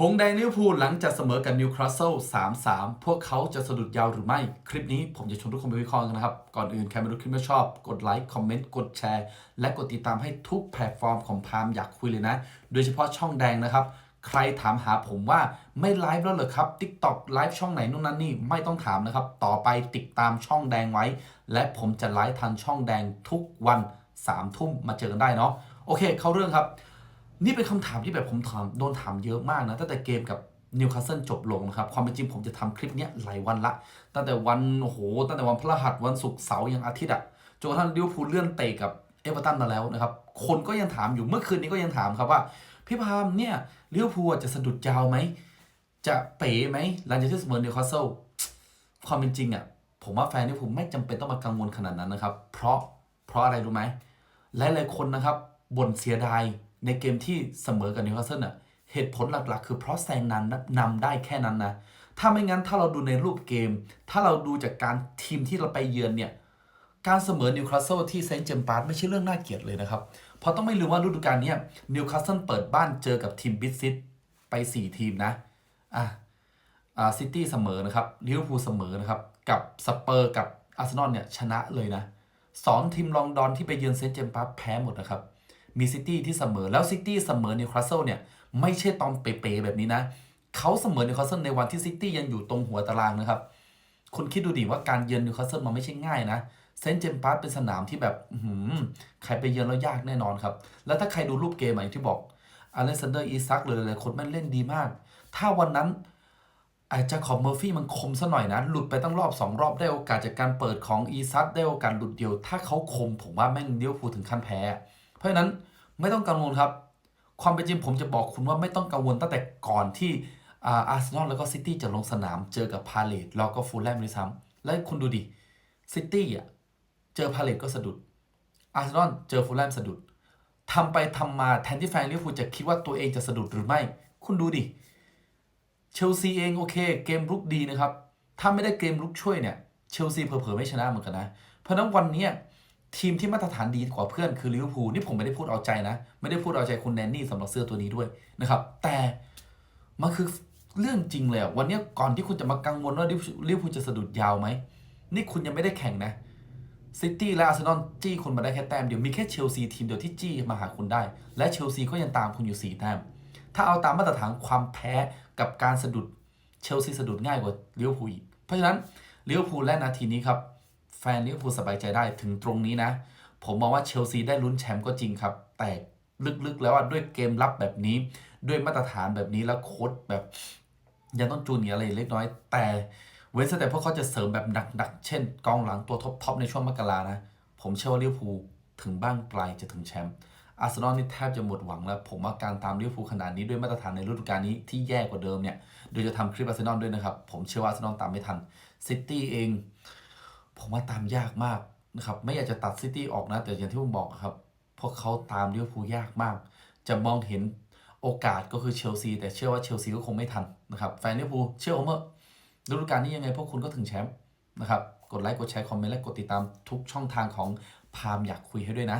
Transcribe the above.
หงแดงลิเวอร์พูลหลังจากเสมอกับนิวคาสเซิล3-3 พวกเขาจะสะดุดยาวหรือไม่ คลิปนี้ผมจะชวนทุกคนไปวิเคราะห์กันนะครับ ก่อนอื่นใครไม่รู้คลิปไม่ชอบ กดไลค์ คอมเมนต์ กดแชร์ และกดติดตามให้ทุกแพลตฟอร์มของพามอยากคุยเลยนะ โดยเฉพาะช่องแดงนะครับ ใครถามหาผมว่าไม่ไลฟ์แล้วเหรอครับ TikTok ไลฟ์ช่องไหนนู่นนั่นนี่ไม่ต้องถามนะครับ ต่อไปติดตามช่องแดงไว้ และผมจะไลฟ์ทางช่องแดงทุกวัน3ทุ่มมาเจอกันได้เนาะ โอเค เข้าเรื่องครับ นี่เป็นคำถามที่แบบผมถามโดนถามเยอะมากนะตั้งแต่เกมกับนิวคาสเซิลจบลงนะครับ ความเป็นจริงผมจะทำคลิปนี้หลายวันละ ตั้งแต่วันโอ้โห ตั้งแต่วันพฤหัสวันศุกร์เสาร์ยังอาทิตย์อะจนกระทั่งลิเวอร์พูลเลื่อนเตะกับเอเวอร์ตันมาแล้วนะครับ คนก็ยังถามอยู่เมื่อคืนนี้ก็ยังถามครับว่า พี่พามเนี่ยลิเวอร์พูลจะสะดุดยาวไหม จะเป๋ไหมหลังจากที่เสมอนิวคาสเซิลความเป็นจริงอะผมว่าแฟนลิเวอร์พูลไม่จำเป็นต้องมากังวลขนาดนั้นนะครับ เพราะเพราะอะไรรู้ไหมหลายๆคนนะครับบ่นเสียดาย ในเกมที่เสมอกับนิวคาสเซิลน่ะเหตุผลหลักๆ คือเพราะแซงนันนำได้แค่นั้นนะ ถ้าไม่งั้นถ้าเราดูในรูปเกม ถ้าเราดูจากการทีมที่เราไปเยือนเนี่ย การเสมอนิวคาสเซิลที่เซนต์เจมส์ปาร์คไม่ใช่เรื่องน่าเกลียดเลยนะครับ เพราะต้องไม่ลืมว่าฤดูกาลนี้นิวคาสเซิลเปิดบ้านเจอกับทีมบิสซิตไป 4 ทีมนะ อะอ่าซิตี้เสมอนะครับลิเวอร์พูลเสมอนะครับ กับสเปอร์กับอาร์เซนอลเนี่ยชนะเลยนะสองทีมลองดอนที่ไปเยือนเซนต์เจมส์ปาร์คแพ้หมดนะครับ มีซิตี้ที่เสมอแล้วซิตี้เสมอนิวคาสเซิลเนี่ยไม่ใช่ตอนเป๋ๆแบบนี้นะเขาเสมอนิวคาสเซิลในวันที่ซิตี้ยังอยู่ตรงหัวตารางนะครับ คุณคิดดูดิว่าการเยือนนิวคาสเซิลมันไม่ใช่ง่ายนะเซนต์เจมส์ปาร์คเป็นสนามที่แบบหือใครไปเยือนแล้วยากแน่นอนครับ แล้วถ้าใครดูรูปเกมอย่างที่บอกอเลกซานเดอร์อีซักเลยหลายคนแม่งเล่นดีมาก ถ้าวันนั้นอาจจะขอบเมอร์ฟี่มันคมซะหน่อยนะ หลุดไปตั้งรอบ 2 รอบได้โอกาสจากการเปิดของอีซัตได้โอกาสหลุดเดียว ถ้าเขาคมผมว่าแม่งเลี้ยวภูถึงขั้นแพ้ ราะฉะนั้นไม่ต้องกังวลครับ ความเป็นจริงผมจะบอกคุณว่าไม่ต้องกังวลตั้งแต่ก่อนที่อาร์เซนอลแล้วก็ซิตี้จะลงสนามเจอกับพาเลตแล้วก็ฟูลแลมด้วยซ้ำแล้วคุณดูดิซิตี้อะเจอพาเลตก็สะดุดอาร์เซนอลเจอฟูลแลมสะดุดทำไปทำมาแทนที่แฟนลิเวอร์พูลจะคิดว่าตัวเองจะสะดุดหรือไม่ คุณดูดิเชลซีเองโอเค เกมรุกดีนะครับ ถ้าไม่ได้เกมรุกช่วยเนี่ยเชลซีเผลอๆไม่ชนะเหมือนกันนะ เพราะนั้นวันนี้ ทีมที่มาตรฐานดีกว่าเพื่อนคือลิเวอร์พูลนี่ผมไม่ได้พูดเอาใจนะ ไม่ได้พูดเอาใจคุณแนนนี่สำหรับเสื้อตัวนี้ด้วยนะครับ แต่มันคือเรื่องจริงเลยวันนี้ก่อนที่คุณจะมากังวลว่าลิเวอร์พูลจะสะดุดยาวไหมนี่คุณยังไม่ได้แข่งนะซิตี้และอาร์เซนอลจี้คุณมาได้แค่แต้มเดียวมีแค่เชลซีทีมเดียวที่จี้มาหาคุณได้ และเชลซีก็ยังตามคุณอยู่สี่แต้มถ้าเอาตามมาตรฐานความแพ้กับการสะดุดเชลซีสะดุดง่ายกว่าลิเวอร์พูลอีกเพราะฉะนั้นลิเวอร์พูลและนาทีนี้ครับ ฟนลิเวอร์พูลสบายใจได้ถึงตรงนี้นะ ผมมองว่าเชลซีได้ลุ้นแชมป์ก็จริงครับ แต่ลึกๆแล้วว่าด้วยเกมรับแบบนี้ ด้วยมาตรฐานแบบนี้แล้วโค้ดแบบ ยังต้องจูนอะไรเล็กน้อย แต่เว้นแต่พวกเขาจะเสริมแบบหนักๆ เช่น กองหลังตัวท็อปๆในช่วงมกรานะ ผมเชื่อว่าลิเวอร์พูลถึงบ้านปลายจะถึงแชมป์อาร์เซนอลนี่แทบจะหมดหวังแล้ว ผมว่าการตามลิเวอร์พูลขนาดนี้ด้วยมาตรฐานในฤดูกาลนี้ที่แย่กว่าเดิมเนี่ยโดยจะทำคลิปอาร์เซนอลด้วยนะครับ ผมเชื่อว่าอาร์เซนอลตามไม่ทันซิตี้เอง ผมว่าตามยากมากนะครับไม่อยากจะตัดซิตี้ออกนะ แต่อย่างที่ผมบอกครับ พวกเขาตามลิเวอร์พูลยากมาก จะมองเห็นโอกาสก็คือเชลซีแต่เชื่อว่าเชลซีก็คงไม่ทันนะครับแฟนลิเวอร์พูลเชื่อผมเถอะฤดูกาลนี้ยังไงพวกคุณก็ถึงแชมป์นะครับกดไลค์กดแชร์คอมเมนต์และกดติดตามทุกช่องทางของพามอยากคุยให้ด้วยนะ